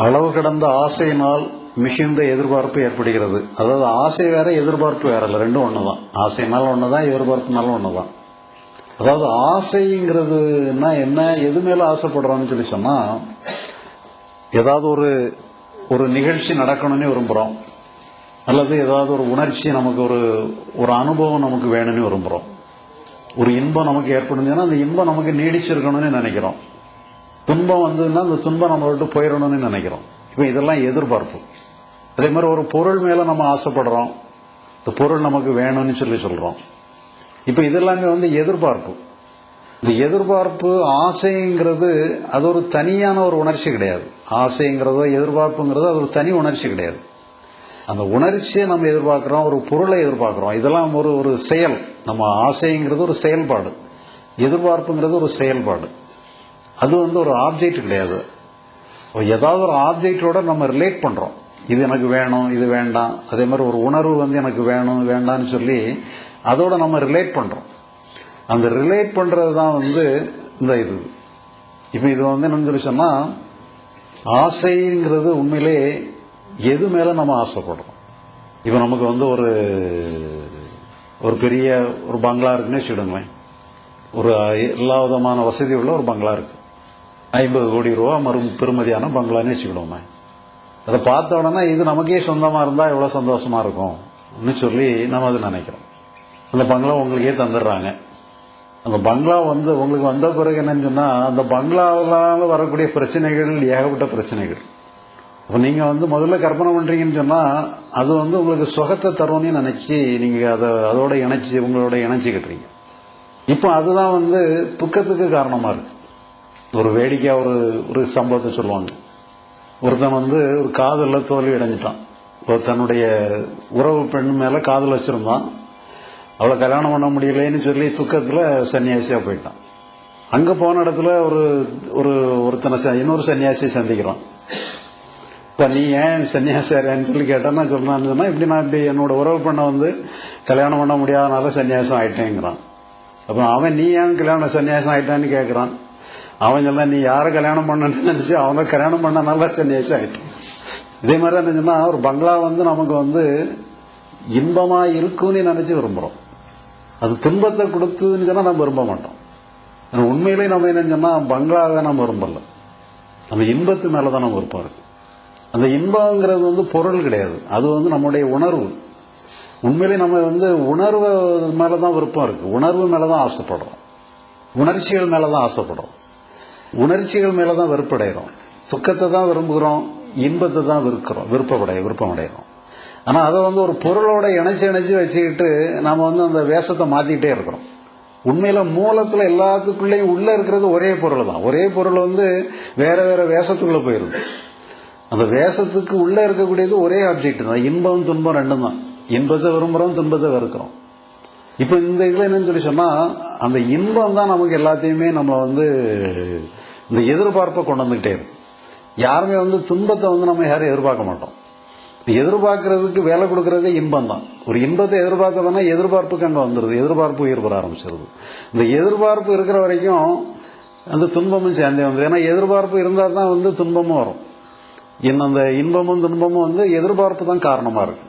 அளவு கடந்த ஆசையினால் மிகுந்த எதிர்பார்ப்பு ஏற்படுகிறது. அதாவது ஆசை வேற எதிர்பார்ப்பு வேற இல்லை. ரெண்டும் ஒண்ணுதான். ஆசைனால தான் எதிர்பார்ப்புனாலும் ஒண்ணுதான். அதாவது ஆசைங்கிறதுனா என்ன எது மேல ஆசைப்படுறோம்னு சொல்லி சொன்னா ஏதாவது ஒரு ஒரு நிகழ்ச்சி நடக்கணும்னு விரும்புகிறோம் அல்லது ஏதாவது ஒரு உணர்ச்சி நமக்கு ஒரு ஒரு அனுபவம் நமக்கு வேணும்னு விரும்புகிறோம் ஒரு இன்பம் நமக்கு ஏற்படுச்சுன்னா அந்த இன்பம் நமக்கு நீடிச்சிருக்கணும்னு நினைக்கிறோம். துன்பம் வந்ததுன்னா அந்த துன்பம் நம்ம விட்டு போயிடணும்னு நினைக்கிறோம். இப்போ இதெல்லாம் எதிர்பார்ப்பு. அதே மாதிரி ஒரு பொருள் மேல நம்ம ஆசைப்படுறோம். இந்த பொருள் நமக்கு வேணும்னு சொல்லி சொல்றோம். இப்போ இதெல்லாமே வந்து எதிர்பார்ப்பு. இந்த எதிர்பார்ப்பு ஆசைங்கிறது அது ஒரு தனியான ஒரு உணர்ச்சி கிடையாது. ஆசைங்கிறதோ எதிர்பார்ப்புங்கிறதோ அது ஒரு தனி உணர்ச்சி கிடையாது. அந்த உணர்ச்சியை நம்ம எதிர்பார்க்கிறோம் ஒரு பொருளை எதிர்பார்க்கிறோம். இதெல்லாம் ஒரு ஒரு செயல். நம்ம ஆசைங்கிறது ஒரு செயல்பாடு. எதிர்பார்ப்புங்கிறது ஒரு செயல்பாடு. அது வந்து ஒரு ஆப்ஜெக்ட் கிடையாது. ஏதாவது ஒரு ஆப்ஜெக்டோட நம்ம ரிலேட் பண்றோம். இது எனக்கு வேணும் இது வேண்டாம். அதே மாதிரி ஒரு உணர்வு வந்து எனக்கு வேணும் வேண்டாம்னு சொல்லி அதோட நம்ம ரிலேட் பண்றோம். அந்த ரிலேட் பண்றது தான் வந்து இந்த இது. இப்போ இது வந்து என்னன்னு சொல்லி சொன்னா ஆசைங்கிறது உண்மையிலே எது மேல நம்ம ஆசைப்படுறோம்? இப்போ நமக்கு வந்து ஒரு ஒரு பெரிய ஒரு பங்களா இருக்குன்னே சொல்லுங்களேன் ஒரு எல்லா விதமான வசதி உள்ள ஒரு பங்களா இருக்கு. ஐம்பது கோடி ரூபா மறு பெருமதியான பங்களான்னு வச்சுக்கிடுவோமே. அதை பார்த்த உடனே இது நமக்கே சொந்தமாக இருந்தால் எவ்வளோ சந்தோஷமாக இருக்கும் சொல்லி நம்ம அது நினைக்கிறோம். அந்த பங்களா உங்களுக்கே தந்துடுறாங்க. அந்த பங்களா வந்து உங்களுக்கு வந்த பிறகு என்னன்னு சொன்னால் அந்த பங்களாவால் வரக்கூடிய பிரச்சனைகள் ஏகப்பட்ட பிரச்சனைகள். அப்போ நீங்கள் வந்து முதல்ல கற்பனை பண்ணுறீங்கன்னு சொன்னால் அது வந்து உங்களுக்கு சுகத்தை தரும்னு நினச்சி நீங்கள் அதை அதோட இணைச்சி உங்களோட இணைச்சிக்கிட்டுறீங்க இப்போ அதுதான் வந்து துக்கத்துக்கு காரணமாக இருக்குது ஒரு வேடிக்கையா ஒரு ஒரு சம்பவத்தை சொல்லுவாங்க. ஒருத்தன் வந்து ஒரு காதலில் தோல்வி அடைஞ்சிட்டான். ஒரு தன்னுடைய உறவு பெண் மேல காதல் வச்சிருந்தான். அவளை கல்யாணம் பண்ண முடியலன்னு சொல்லி துக்கத்தில் சன்னியாசியா போயிட்டான். அங்க போன இடத்துல ஒரு ஒரு ஒருத்தனை இன்னொரு சன்னியாசியை சந்திக்கிறான். இப்ப நீ ஏன் சன்னியாசியாரன்னு சொல்லி கேட்டா நான் சொன்னா இப்படி நான் இப்படி என்னோட உறவு பெண்ணை வந்து கல்யாணம் பண்ண முடியாதனால சன்னியாசம் ஆயிட்டேங்கிறான். அப்ப அவன் நீ ஏன் கல்யாணம் சன்னியாசம் ஆயிட்டான்னு கேட்கிறான் அவன் எல்லாம் நீ யாரை கல்யாணம் பண்ணன்னு நினைச்சு அவனை கல்யாணம் பண்ணனால சன்னியாசம் ஆயிட்டான். இதே மாதிரி தான் சொன்னா ஒரு பங்களா வந்து நமக்கு வந்து இன்பமா இருக்கும்னு நினைச்சு விரும்புறோம். அது துன்பத்தை கொடுத்ததுன்னு சொன்னா நம்ம விரும்ப மாட்டோம். உண்மையிலே நம்ம என்னன்னு சொன்னா பங்களாவை நம்ம விரும்பல. அந்த இன்பத்து மேலதான் நம்ம விருப்பம் இருக்கு. அந்த இன்பங்கிறது வந்து பொருள் கிடையாது. அது வந்து நம்முடைய உணர்வு. உண்மையிலே நம்ம வந்து உணர்வு மேலதான் விருப்பம் இருக்கு. உணர்வு மேலதான் ஆசைப்படுறோம். உணர்ச்சிகள் மேலதான் ஆசைப்படுறோம். உணர்ச்சிகள் மேலதான் வெறுப்படைகிறோம் துக்கத்தை தான் விரும்புகிறோம் இன்பத்தை தான் விற்கிறோம் விருப்பப்படைய விருப்பம் அடைகிறோம் ஆனா அதை வந்து ஒரு பொருளோட இணைச்சு இணைச்சு வச்சுக்கிட்டு நாம வந்து அந்த வேஷத்தை மாற்றிக்கிட்டே இருக்கிறோம். உண்மையில மூலத்துல எல்லாத்துக்குள்ளேயும் உள்ள இருக்கிறது ஒரே பொருள் தான். ஒரே பொருள் வந்து வேற வேற வேஷத்துக்குள்ள போயிருது. அந்த வேஷத்துக்கு உள்ள இருக்கக்கூடியது ஒரே ஆப்ஜெக்ட் தான். இன்பம் துன்பம் ரெண்டும் தான். இன்பத்தை விரும்புறோம் துன்பத்தை வெறுக்கிறோம். இப்ப இந்த இதுல என்னன்னு சொல்லி சொன்னா அந்த இன்பம் தான் நமக்கு எல்லாத்தையுமே நம்ம வந்து இந்த எதிர்பார்ப்பை கொண்டு வந்துகிட்டே இருக்கு. யாருமே வந்து துன்பத்தை வந்து நம்ம யாரும் எதிர்பார்க்க மாட்டோம். எதிர்பார்க்கறதுக்கு வேலை கொடுக்கறதே இன்பம் தான். ஒரு இன்பத்தை எதிர்பார்க்கறதுனா எதிர்பார்ப்புக்கு அங்க வந்துருது. எதிர்பார்ப்பு உயிர் பெற ஆரம்பிச்சிருது. இந்த எதிர்பார்ப்பு இருக்கிற வரைக்கும் அந்த துன்பமும் சேர்ந்தே வந்துடும் ஏன்னா எதிர்பார்ப்பு இருந்தால் தான் வந்து துன்பமும் வரும். இன்னும் அந்த இன்பமும் துன்பமும் வந்து எதிர்பார்ப்பு தான் காரணமா இருக்கு.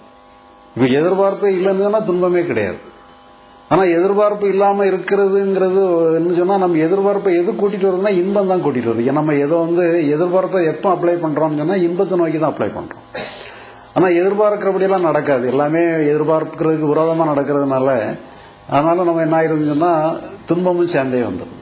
இப்ப எதிர்பார்ப்பே இல்லைன்னு துன்பமே கிடையாது. ஆனா எதிர்பார்ப்பு இல்லாம இருக்கிறதுங்கிறது என்ன சொன்னா நம்ம எதிர்பார்ப்பை எது கூட்டிட்டு வருதுன்னா இன்பம் தான் கூட்டிட்டு வருது. நம்ம எதை வந்து எதிர்பார்ப்பை எப்ப அப்ளை பண்றோம்னு சொன்னா இன்பத்தை நோக்கி தான் அப்ளை பண்றோம். ஆனா எதிர்பார்க்கிறபடியெல்லாம் நடக்காது. எல்லாமே எதிர்பார்க்கிறதுக்கு விரோதமா நடக்கிறதுனால அதனால நம்ம என்ன ஆயிருந்துச்சுன்னா துன்பமும் சேர்ந்தே வந்துடும்